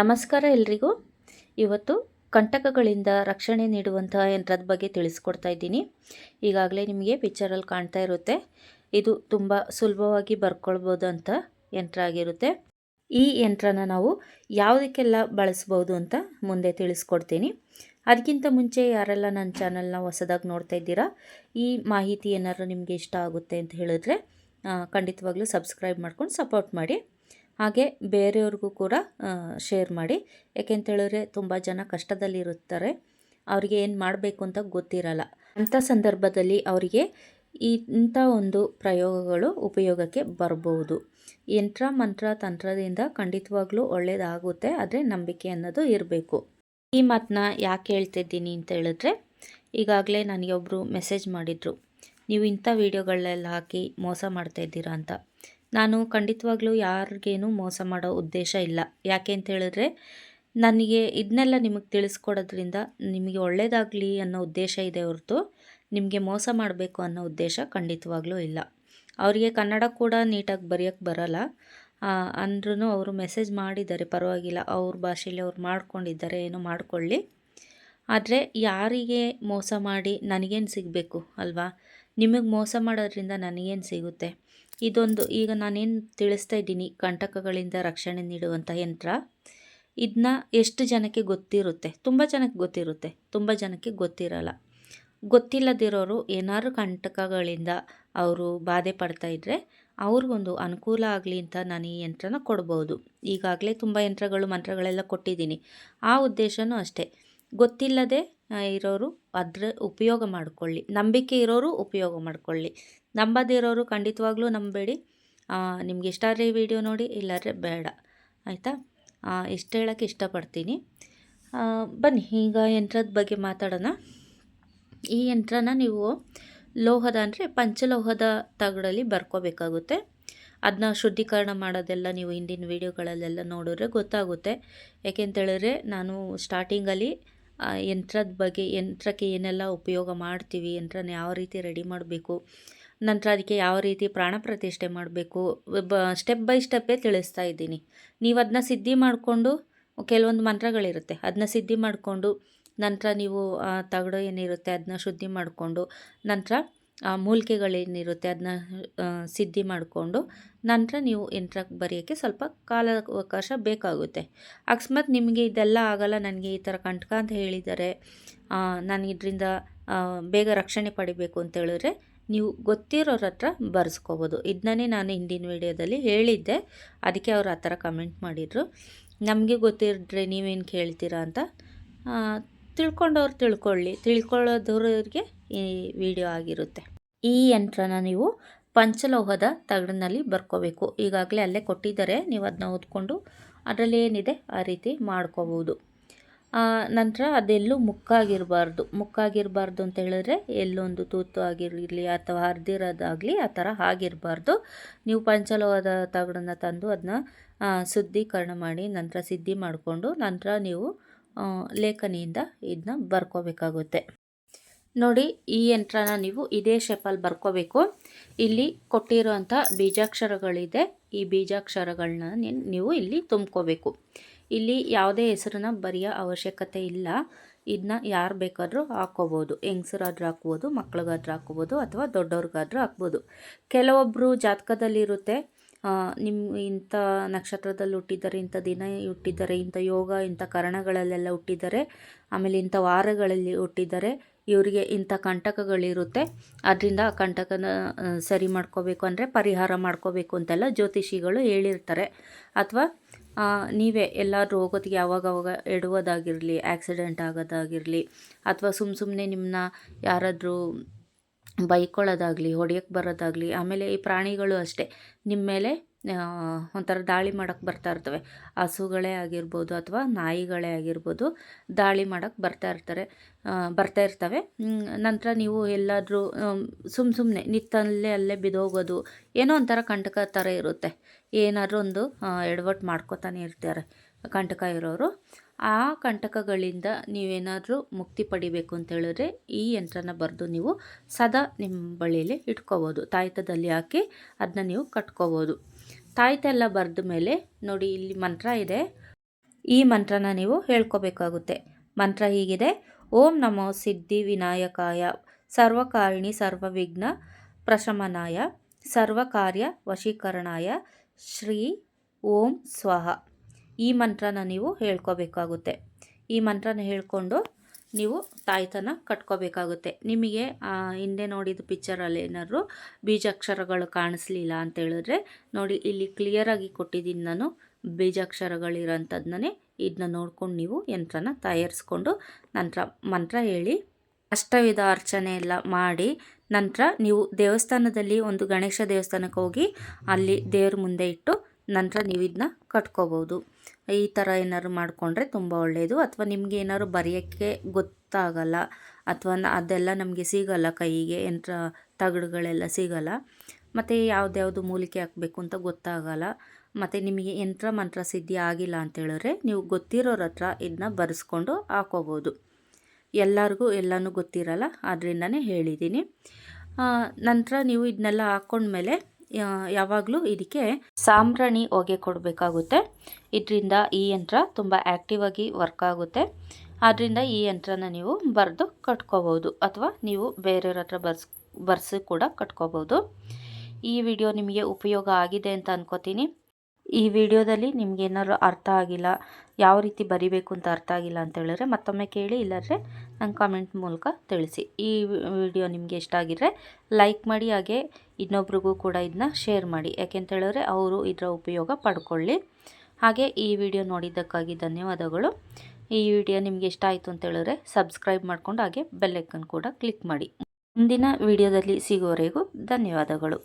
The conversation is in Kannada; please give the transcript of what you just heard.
ನಮಸ್ಕಾರ ಎಲ್ರಿಗೂ. ಇವತ್ತು ಕಂಟಕಗಳಿಂದ ರಕ್ಷಣೆ ನೀಡುವಂತಹ ಯಂತ್ರದ ಬಗ್ಗೆ ತಿಳಿಸ್ಕೊಡ್ತಾ ಇದ್ದೀನಿ. ಈಗಾಗಲೇ ನಿಮಗೆ ಪಿಕ್ಚರಲ್ಲಿ ಕಾಣ್ತಾ ಇರುತ್ತೆ. ಇದು ತುಂಬ ಸುಲಭವಾಗಿ ಬರ್ಕೊಳ್ಬೋದು ಅಂತ ಯಂತ್ರ ಆಗಿರುತ್ತೆ. ಈ ಯಂತ್ರನ ನಾವು ಯಾವುದಕ್ಕೆಲ್ಲ ಬಳಸ್ಬೋದು ಅಂತ ಮುಂದೆ ತಿಳಿಸ್ಕೊಡ್ತೀನಿ. ಅದಕ್ಕಿಂತ ಮುಂಚೆ ಯಾರೆಲ್ಲ ನನ್ನ ಚಾನಲ್ನ ಹೊಸದಾಗಿ ನೋಡ್ತಾ ಇದ್ದೀರಾ, ಈ ಮಾಹಿತಿ ಏನಾದರೂ ನಿಮಗೆ ಇಷ್ಟ ಆಗುತ್ತೆ ಅಂತ ಹೇಳಿದ್ರೆ ಖಂಡಿತವಾಗ್ಲೂ ಸಬ್ಸ್ಕ್ರೈಬ್ ಮಾಡ್ಕೊಂಡು ಸಪೋರ್ಟ್ ಮಾಡಿ. ಹಾಗೆ ಬೇರೆಯವ್ರಿಗೂ ಕೂಡ ಶೇರ್ ಮಾಡಿ. ಯಾಕೆಂತೇಳಿದ್ರೆ ತುಂಬ ಜನ ಕಷ್ಟದಲ್ಲಿರುತ್ತಾರೆ. ಅವರಿಗೆ ಏನು ಮಾಡಬೇಕು ಅಂತ ಗೊತ್ತಿರಲ್ಲ. ಅಂಥ ಸಂದರ್ಭದಲ್ಲಿ ಅವರಿಗೆ ಇಂಥ ಒಂದು ಪ್ರಯೋಗಗಳು ಉಪಯೋಗಕ್ಕೆ ಬರಬಹುದು ಯಂತ್ರ, ಮಂತ್ರ, ತಂತ್ರದಿಂದ ಖಂಡಿತವಾಗ್ಲೂ ಒಳ್ಳೆಯದಾಗುತ್ತೆ ಆದರೆ ನಂಬಿಕೆ ಅನ್ನೋದು ಇರಬೇಕು. ಈ ಮಾತನ್ನ ಯಾಕೆ ಹೇಳ್ತಿದ್ದೀನಿ ಅಂತ ಹೇಳಿದ್ರೆ, ಈಗಾಗಲೇ ನನಗೆ ಒಬ್ಬರು ಮೆಸೇಜ್ ಮಾಡಿದರು. ನೀವು ಇಂಥ ವೀಡಿಯೋಗಳನ್ನೆಲ್ಲ ಹಾಕಿ ಮೋಸ ಮಾಡ್ತಾ ಇದ್ದೀರಾ ಅಂತ. ನಾನು ಖಂಡಿತವಾಗ್ಲೂ ಯಾರಿಗೇನು ಮೋಸ ಮಾಡೋ ಉದ್ದೇಶ ಇಲ್ಲ. ಯಾಕೆ ಅಂತ ಹೇಳಿದ್ರೆ, ನನಗೆ ಇದನ್ನೆಲ್ಲ ನಿಮಗೆ ತಿಳಿಸ್ಕೊಡೋದ್ರಿಂದ ನಿಮಗೆ ಒಳ್ಳೆಯದಾಗಲಿ ಅನ್ನೋ ಉದ್ದೇಶ ಇದೆ ಹೊರತು ನಿಮಗೆ ಮೋಸ ಮಾಡಬೇಕು ಅನ್ನೋ ಉದ್ದೇಶ ಖಂಡಿತವಾಗ್ಲೂ ಇಲ್ಲ. ಅವರಿಗೆ ಕನ್ನಡ ಕೂಡ ನೀಟಾಗಿ ಬರೆಯೋಕ್ಕೆ ಬರಲ್ಲ. ಅಂದ್ರೂ ಅವರು ಮೆಸೇಜ್ ಮಾಡಿದ್ದಾರೆ, ಪರವಾಗಿಲ್ಲ. ಅವ್ರ ಭಾಷೆಯಲ್ಲಿ ಅವ್ರು ಮಾಡ್ಕೊಂಡಿದ್ದಾರೆ, ಏನು ಮಾಡಿಕೊಳ್ಳಿ. ಆದರೆ ಯಾರಿಗೆ ಮೋಸ ಮಾಡಿ ನನಗೇನು ಸಿಗಬೇಕು ಅಲ್ವಾ? ನಿಮಗೆ ಮೋಸ ಮಾಡೋದ್ರಿಂದ ನನಗೇನು ಸಿಗುತ್ತೆ? ಇದೊಂದು ಈಗ ನಾನೇನು ತಿಳಿಸ್ತಾ ಇದ್ದೀನಿ ಕಂಟಕಗಳಿಂದ ರಕ್ಷಣೆ ನೀಡುವಂಥ ಯಂತ್ರ. ಇದನ್ನ ಎಷ್ಟು ಜನಕ್ಕೆ ಗೊತ್ತಿರುತ್ತೆ? ತುಂಬ ಜನಕ್ಕೆ ಗೊತ್ತಿರುತ್ತೆ. ತುಂಬ ಜನಕ್ಕೆ ಗೊತ್ತಿರಲ್ಲ. ಗೊತ್ತಿಲ್ಲದಿರೋರು ಏನಾದ್ರು ಕಂಟಕಗಳಿಂದ ಅವರು ಬಾಧೆ ಪಡ್ತಾ ಇದ್ದರೆ ಅವ್ರಿಗೊಂದು ಅನುಕೂಲ ಆಗಲಿ ಅಂತ ನಾನು ಈ ಯಂತ್ರನ ಕೊಡ್ಬೋದು. ಈಗಾಗಲೇ ತುಂಬ ಯಂತ್ರಗಳು, ಮಂತ್ರಗಳೆಲ್ಲ ಕೊಟ್ಟಿದ್ದೀನಿ. ಆ ಉದ್ದೇಶನೂ ಅಷ್ಟೇ. ಗೊತ್ತಿಲ್ಲದೆ ಇರೋರು ಅದರ ಉಪಯೋಗ ಮಾಡಿಕೊಳ್ಳಿ. ನಂಬಿಕೆ ಇರೋರು ಉಪಯೋಗ ಮಾಡಿಕೊಳ್ಳಿ. ನಂಬದಿರೋರು ಖಂಡಿತವಾಗ್ಲೂ ನಂಬಬೇಡಿ ನಿಮ್ಗೆ ಇಷ್ಟ ಆದರೆ ಈ ವಿಡಿಯೋ ನೋಡಿ, ಇಲ್ಲಾದ್ರೆ ಬೇಡ. ಆಯಿತಾ? ಇಷ್ಟು ಹೇಳೋಕ್ಕೆ ಇಷ್ಟಪಡ್ತೀನಿ. ಬನ್ನಿ, ಈಗ ಯಂತ್ರದ ಬಗ್ಗೆ ಮಾತಾಡೋಣ. ಈ ಯಂತ್ರನ ನೀವು ಲೋಹದ ಅಂದರೆ ಪಂಚಲೋಹದ ತಗಡಲ್ಲಿ ಬರ್ಕೋಬೇಕಾಗುತ್ತೆ. ಅದನ್ನ ಶುದ್ಧೀಕರಣ ಮಾಡೋದೆಲ್ಲ ನೀವು ಹಿಂದಿನ ವೀಡಿಯೋಗಳಲ್ಲೆಲ್ಲ ನೋಡಿದ್ರೆ ಗೊತ್ತಾಗುತ್ತೆ. ಯಾಕೆಂತೇಳಿದ್ರೆ ನಾನು ಸ್ಟಾರ್ಟಿಂಗಲ್ಲಿ ಯಂತ್ರದ ಬಗ್ಗೆ, ಯಂತ್ರಕ್ಕೆ ಏನೆಲ್ಲ ಉಪಯೋಗ ಮಾಡ್ತೀವಿ, ಯಂತ್ರನ ಯಾವ ರೀತಿ ರೆಡಿ ಮಾಡಬೇಕು ನಂತರ ಅದಕ್ಕೆ ಯಾವ ರೀತಿ ಪ್ರಾಣ ಪ್ರತಿಷ್ಠೆ ಮಾಡಬೇಕು, ಬ ಸ್ಟೆಪ್ ಬೈ ಸ್ಟೆಪ್ಪೇ ತಿಳಿಸ್ತಾ ಇದ್ದೀನಿ. ನೀವು ಅದನ್ನ ಸಿದ್ಧಿ ಮಾಡಿಕೊಂಡು, ಕೆಲವೊಂದು ಮಂತ್ರಗಳಿರುತ್ತೆ. ಅದನ್ನ ಸಿದ್ಧಿ ಮಾಡಿಕೊಂಡು, ನಂತರ ನೀವು ತಗಡು ಏನಿರುತ್ತೆ ಅದನ್ನ ಶುದ್ಧಿ ಮಾಡಿಕೊಂಡು, ನಂತರ ಮೂಲಿಕೆಗಳೇನಿರುತ್ತೆ ಅದನ್ನ ಸಿದ್ಧಿ ಮಾಡಿಕೊಂಡು, ನಂತರ ನೀವು ಯಂತ್ರಕ್ಕೆ ಬರೆಯೋಕ್ಕೆ ಸ್ವಲ್ಪ ಕಾಲ ಅವಕಾಶ ಬೇಕಾಗುತ್ತೆ. ಅಕಸ್ಮಾತ್ ನಿಮಗೆ ಇದೆಲ್ಲ ಆಗಲ್ಲ, ನನಗೆ ಈ ಥರ ಕಂಟಕ ಅಂತ ಹೇಳಿದ್ದಾರೆ ನಾನು ಇದರಿಂದ ಬೇಗ ರಕ್ಷಣೆ ಪಡಿಬೇಕು ಅಂತ ಹೇಳಿದ್ರೆ ನೀವು ಗೊತ್ತಿರೋರ ಹತ್ರ ಬರೆಸ್ಕೋಬೋದು. ಇದನ್ನೇ ನಾನು ಹಿಂದಿನ ವಿಡಿಯೋದಲ್ಲಿ ಹೇಳಿದ್ದೆ. ಅದಕ್ಕೆ ಅವರು ಆ ಥರ ಕಮೆಂಟ್ ಮಾಡಿದರು. ನಮಗೆ ಗೊತ್ತಿದ್ರೆ ನೀವೇನು ಕೇಳ್ತೀರಾ ಅಂತ ತಿಳ್ಕೊಂಡವ್ರು ತಿಳ್ಕೊಳ್ಳಿ. ತಿಳ್ಕೊಳ್ಳೋದವ್ರಿಗೆ ಈ ವಿಡಿಯೋ ಆಗಿರುತ್ತೆ. ಈ ಯಂತ್ರನ ನೀವು ಪಂಚಲೋಹದ ತಗಡಿನಲ್ಲಿ ಬರ್ಕೋಬೇಕು. ಈಗಾಗಲೇ ಅಲ್ಲೇ ಕೊಟ್ಟಿದ್ದಾರೆ. ನೀವು ಅದನ್ನ ಓದ್ಕೊಂಡು ಅದರಲ್ಲಿ ಏನಿದೆ ಆ ರೀತಿ ಮಾಡ್ಕೋಬೋದು. ನಂತರ ಅದೆಲ್ಲೂ ಮುಕ್ಕಾಗಿರಬಾರ್ದು. ಮುಕ್ಕಾಗಿರಬಾರ್ದು ಅಂತ ಹೇಳಿದ್ರೆ ಎಲ್ಲೊಂದು ತೂತು ಆಗಿರಲಿ ಅಥವಾ ಹರಿದಿರೋದಾಗಲಿ ಆ ಥರ ಆಗಿರಬಾರ್ದು. ನೀವು ಪಂಚಲವಾದ ತಗಡನ್ನ ತಂದು ಅದನ್ನ ಶುದ್ಧೀಕರಣ ಮಾಡಿ ನಂತರ ಸಿದ್ಧಿ ಮಾಡಿಕೊಂಡು ನಂತರ ನೀವು ಲೇಖನಿಯಿಂದ ಇದನ್ನ ಬರ್ಕೋಬೇಕಾಗುತ್ತೆ. ನೋಡಿ, ಈ ಯಂತ್ರನ ನೀವು ಇದೇ ಶೇಪಲ್ಲಿ ಬರ್ಕೋಬೇಕು. ಇಲ್ಲಿ ಕೊಟ್ಟಿರುವಂಥ ಬೀಜಾಕ್ಷರಗಳಿದೆ. ಈ ಬೀಜಾಕ್ಷರಗಳನ್ನ ನೀವು ಇಲ್ಲಿ ತುಂಬ್ಕೋಬೇಕು. ಇಲ್ಲಿ ಯಾವುದೇ ಹೆಸರನ್ನ ಬರೆಯೋ ಅವಶ್ಯಕತೆ ಇಲ್ಲ. ಇದನ್ನ ಯಾರು ಬೇಕಾದರೂ ಹಾಕ್ಕೋಬೋದು ಹೆಂಗಸರಾದ್ರೂ ಹಾಕ್ಬೋದು, ಮಕ್ಳಿಗಾದ್ರೂ ಹಾಕ್ಬೋದು, ಅಥವಾ ದೊಡ್ಡವ್ರಿಗಾದ್ರೂ ಹಾಕ್ಬೋದು. ಕೆಲವೊಬ್ಬರು ಜಾತಕದಲ್ಲಿರುತ್ತೆ ನಿಮ್ಮ ಇಂಥ ನಕ್ಷತ್ರದಲ್ಲಿ ಹುಟ್ಟಿದ್ದಾರೆ, ಇಂಥ ದಿನ ಹುಟ್ಟಿದ್ದಾರೆ, ಇಂಥ ಯೋಗ, ಇಂಥ ಕರಣಗಳಲ್ಲೆಲ್ಲ ಹುಟ್ಟಿದ್ದಾರೆ. ಆಮೇಲೆ ಇಂಥ ವಾರಗಳಲ್ಲಿ ಹುಟ್ಟಿದ್ದಾರೆ. ಇವರಿಗೆ ಇಂಥ ಕಂಟಕಗಳಿರುತ್ತೆ. ಅದರಿಂದ ಆ ಕಂಟಕನ ಸರಿ ಮಾಡ್ಕೋಬೇಕು ಅಂದರೆ ಪರಿಹಾರ ಮಾಡ್ಕೋಬೇಕು ಅಂತೆಲ್ಲ ಜ್ಯೋತಿಷಿಗಳು ಹೇಳಿರ್ತಾರೆ. ಅಥವಾ ನೀವೇ ಎಲ್ಲ ರೋಗತಿಗೆ ಯಾವಾಗವಾಗ ಎಡುವುದಾಗಿರಲಿ ಆಕ್ಸಿಡೆಂಟ್ ಆಗೋದಾಗಿರಲಿ, ಅಥವಾ ಸುಮ್ಮ ಸುಮ್ಮನೆ ನಿಮ್ಮನ್ನ ಯಾರಾದರೂ ಬೈಕೊಳ್ಳೋದಾಗಲಿ ಹೊಡೆಯೋಕ್ಕೆ ಬರೋದಾಗಲಿ, ಆಮೇಲೆ ಈ ಪ್ರಾಣಿಗಳು ಅಷ್ಟೇ. ನಿಮ್ಮ ಮೇಲೆ ಒಂಥರ ದಾಳಿ ಮಾಡೋಕ್ಕೆ ಬರ್ತಾ ಇರ್ತವೆ. ಹಸುಗಳೇ ಆಗಿರ್ಬೋದು ಅಥವಾ ನಾಯಿಗಳೇ ಆಗಿರ್ಬೋದು ದಾಳಿ ಮಾಡೋಕ್ಕೆ ಬರ್ತಾ ಇರ್ತಾರೆ. ಬರ್ತಾ ಇರ್ತವೆ. ನಂತರ ನೀವು ಎಲ್ಲಾದರೂ ಸುಮ್ಮ ಸುಮ್ಮನೆ ನಿತ್ತಲ್ಲೇ ಅಲ್ಲೇ ಬಿದ್ದೋಗೋದು ಏನೋ ಒಂಥರ ಕಂಟಕ ಥರ ಇರುತ್ತೆ. ಏನಾದರೂ ಒಂದು ಎಡವಟ್ಟು ಮಾಡ್ಕೋತಾನೆ ಇರ್ತಾರೆ ಕಂಟಕ ಇರೋರು. ಆ ಕಂಟಕಗಳಿಂದ ನೀವೇನಾದರೂ ಮುಕ್ತಿ ಪಡಿಬೇಕು ಅಂತ ಹೇಳಿದ್ರೆ ಈ ಯಂತ್ರನ ಬರೆದು ನೀವು ಸದಾ ನಿಮ್ಮ ಬಳಿಯಲ್ಲಿ ಇಟ್ಕೋಬೋದು. ತಾಯ್ತದಲ್ಲಿ ಹಾಕಿ ಅದನ್ನ ನೀವು ಕಟ್ಕೋಬೋದು. ತಾಯ್ತ ಎಲ್ಲ ಬರೆದ ಮೇಲೆ ನೋಡಿ ಇಲ್ಲಿ ಮಂತ್ರ ಇದೆ. ಈ ಮಂತ್ರನ ನೀವು ಹೇಳ್ಕೋಬೇಕಾಗುತ್ತೆ. ಮಂತ್ರ ಹೀಗಿದೆ, ಓಂ ನಮೋ ಸಿದ್ಧಿ ವಿನಾಯಕಾಯ, ಸರ್ವಕಾರಿಣಿ ಸರ್ವವಿಘ್ನ ಪ್ರಶಮನಾಯ, ಸರ್ವಕಾರ್ಯ ವಶೀಕರಣಾಯ, ಶ್ರೀ ಓಂ ಸ್ವಹ. ಈ ಮಂತ್ರನ ನೀವು ಹೇಳ್ಕೋಬೇಕಾಗುತ್ತೆ. ಈ ಮಂತ್ರನ ಹೇಳ್ಕೊಂಡು ನೀವು ತಾಯ್ತನ ಕಟ್ಕೋಬೇಕಾಗುತ್ತೆ. ನಿಮಗೆ ಹಿಂದೆ ನೋಡಿದ ಪಿಕ್ಚರಲ್ಲಿ ಏನಾದ್ರು ಬೀಜಾಕ್ಷರಗಳು ಕಾಣಿಸ್ಲಿಲ್ಲ ಅಂತ ಹೇಳಿದ್ರೆ ನೋಡಿ, ಇಲ್ಲಿ ಕ್ಲಿಯರಾಗಿ ಕೊಟ್ಟಿದ್ದೀನಿ ನಾನು. ಬೀಜಾಕ್ಷರಗಳಿರೋಂಥದ್ದನ್ನೇ ಇದನ್ನ ನೋಡ್ಕೊಂಡು ನೀವು ಯಂತ್ರನ ತಯಾರಿಸ್ಕೊಂಡು ನಂತರ ಮಂತ್ರ ಹೇಳಿ, ಅಷ್ಟವಿಧ ಅರ್ಚನೆ ಎಲ್ಲ ಮಾಡಿ ನಂತರ ನೀವು ದೇವಸ್ಥಾನದಲ್ಲಿ ಒಂದು ಗಣೇಶ ದೇವಸ್ಥಾನಕ್ಕೆ ಹೋಗಿ ಅಲ್ಲಿ ದೇವ್ರ ಮುಂದೆ ಇಟ್ಟು ನಂತರ ನೀವು ಇದನ್ನ ಕಟ್ಕೋಬೋದು. ಈ ಥರ ಏನಾದ್ರು ಮಾಡಿಕೊಂಡ್ರೆ ತುಂಬ ಒಳ್ಳೆಯದು ಅಥವಾ ನಿಮಗೆ ಏನಾದ್ರು ಬರೆಯೋಕ್ಕೆ ಗೊತ್ತಾಗಲ್ಲ, ಅಥವಾ ಅದೆಲ್ಲ ನಮಗೆ ಸಿಗಲ್ಲ ಕೈಗೆ, ಯಂತ್ರ ತಗಡುಗಳೆಲ್ಲ ಸಿಗಲ್ಲ. ಮತ್ತು ಯಾವುದ್ಯಾವುದು ಮೂಲಿಕೆ ಹಾಕಬೇಕು ಅಂತ ಗೊತ್ತಾಗಲ್ಲ. ಮತ್ತು ನಿಮಗೆ ಯಂತ್ರ ಮಂತ್ರ ಸಿದ್ಧಿ ಆಗಿಲ್ಲ ಅಂತ ಹೇಳಿದ್ರೆ ನೀವು ಗೊತ್ತಿರೋರ ಹತ್ರ ಇದನ್ನ ಬರೆಸ್ಕೊಂಡು ಹಾಕೋಬೋದು. ಎಲ್ಲರಿಗೂ ಎಲ್ಲನೂ ಗೊತ್ತಿರಲ್ಲ ಅದರಿಂದನೇ ಹೇಳಿದ್ದೀನಿ. ನಂತರ ನೀವು ಇದನ್ನೆಲ್ಲ ಹಾಕ್ಕೊಂಡ್ಮೇಲೆ ಯಾವಾಗಲೂ ಇದಕ್ಕೆ ಸಾಂಬ್ರಾಣಿ ಹೊಗೆ ಕೊಡಬೇಕಾಗುತ್ತೆ. ಇದರಿಂದ ಈ ಯಂತ್ರ ತುಂಬ ಆ್ಯಕ್ಟಿವ್ ಆಗಿ ವರ್ಕ್ ಆಗುತ್ತೆ. ಆದ್ದರಿಂದ ಈ ಯಂತ್ರನ ನೀವು ಬರೆದು ಕಟ್ಕೋಬೋದು ಅಥವಾ ನೀವು ಬೇರೆಯವ್ರ ಹತ್ರ ಬರ್ಸ್, ಬರ್ಸಿ ಕೂಡ ಕಟ್ಕೋಬೋದು ಈ ವಿಡಿಯೋ ನಿಮಗೆ ಉಪಯೋಗ ಆಗಿದೆ ಅಂತ ಅನ್ಕೋತೀನಿ. ಈ ವಿಡಿಯೋದಲ್ಲಿ ನಿಮ್ಗೆ ಏನಾದ್ರು ಅರ್ಥ ಆಗಿಲ್ಲ, ಯಾವ ರೀತಿ ಬರಿಬೇಕು ಅಂತ ಅರ್ಥ ಆಗಿಲ್ಲ ಅಂತ ಹೇಳಿದ್ರೆ ಮತ್ತೊಮ್ಮೆ ಕೇಳಿ, ಇಲ್ಲಾಂದರೆ ನಂಗೆ ಕಾಮೆಂಟ್ ಮೂಲಕ ತಿಳಿಸಿ. ಈ ವಿಡಿಯೋ ನಿಮಗೆ ಇಷ್ಟ ಆಗಿದ್ರೆ ಲೈಕ್ ಮಾಡಿ, ಹಾಗೆ ಇನ್ನೊಬ್ರಿಗೂ ಕೂಡ ಇದನ್ನ ಶೇರ್ ಮಾಡಿ. ಯಾಕೆಂತ ಹೇಳಿದ್ರೆ ಅವರು ಇದರ ಉಪಯೋಗ ಪಡ್ಕೊಳ್ಳಿ. ಹಾಗೆ ಈ ವಿಡಿಯೋ ನೋಡಿದ್ದಕ್ಕಾಗಿ ಧನ್ಯವಾದಗಳು. ಈ ವಿಡಿಯೋ ನಿಮಗೆ ಇಷ್ಟ ಆಯಿತು ಅಂತ ಹೇಳಿದ್ರೆ ಸಬ್ಸ್ಕ್ರೈಬ್ ಮಾಡ್ಕೊಂಡು, ಹಾಗೆ ಬೆಲ್ಲೈಕನ್ ಕೂಡ ಕ್ಲಿಕ್ ಮಾಡಿ. ಮುಂದಿನ ವಿಡಿಯೋದಲ್ಲಿ ಸಿಗೋವರೆಗೂ ಧನ್ಯವಾದಗಳು.